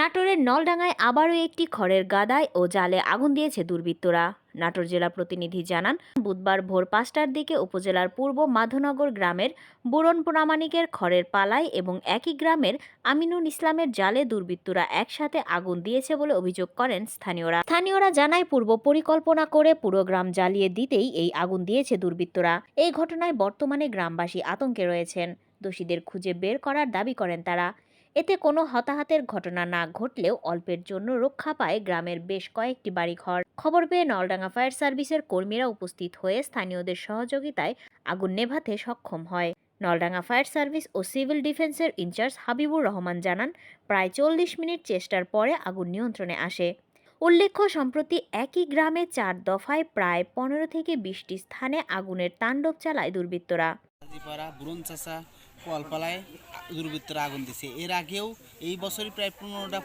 নাটোরের নলডাঙ্গায় আবারও একটি খড়ের গাদায় ও জালে আগুন দিয়েছে দুর্বৃত্তরা। নাটোর জেলা প্রতিনিধি জানান, বুধবার ভোর পাঁচটার দিকে উপজেলার পূর্ব মাধনগর গ্রামের বুরন প্রামাণিকের খড়ের পালায় এবং একই গ্রামের আমিনুল ইসলামের জালে দুর্বৃত্তরা একসাথে আগুন দিয়েছে বলে অভিযোগ করেন স্থানীয়রা। স্থানীয়রা জানায়, পূর্ব পরিকল্পনা করে পুরো গ্রাম জ্বালিয়ে দিতেই এই আগুন দিয়েছে দুর্বৃত্তরা। এই ঘটনায় বর্তমানে গ্রামবাসী আতঙ্কে রয়েছেন। দোষীদের খুঁজে বের করার দাবি করেন তারা। এতে কোনো হতাহতের ঘটনা না ঘটলেও অল্পের জন্য রক্ষা পায় গ্রামের বেশ কয়েকটি বাড়িঘর। খবর পেয়ে নলডাঙ্গা ফায়ার সার্ভিসের কর্মীরা উপস্থিত হয়ে স্থানীয়দের সহযোগিতায় আগুন নেভাতে সক্ষম হয়। নলডাঙ্গা ফায়ার সার্ভিস ও সিভিল ডিফেন্সের ইনচার্জ হাবিবুর রহমান জানান, প্রায় চল্লিশ মিনিট চেষ্টার পরে আগুন নিয়ন্ত্রণে আসে। উল্লেখ্য, সম্প্রতি একই গ্রামে চার দফায় প্রায় পনেরো থেকে বিশটি স্থানে আগুনের তাণ্ডব চালায় দুর্বৃত্তরা। দুর্বৃত্তরা আগুন দিছে। এর আগেও এই বছরই প্রায় পনেরোটা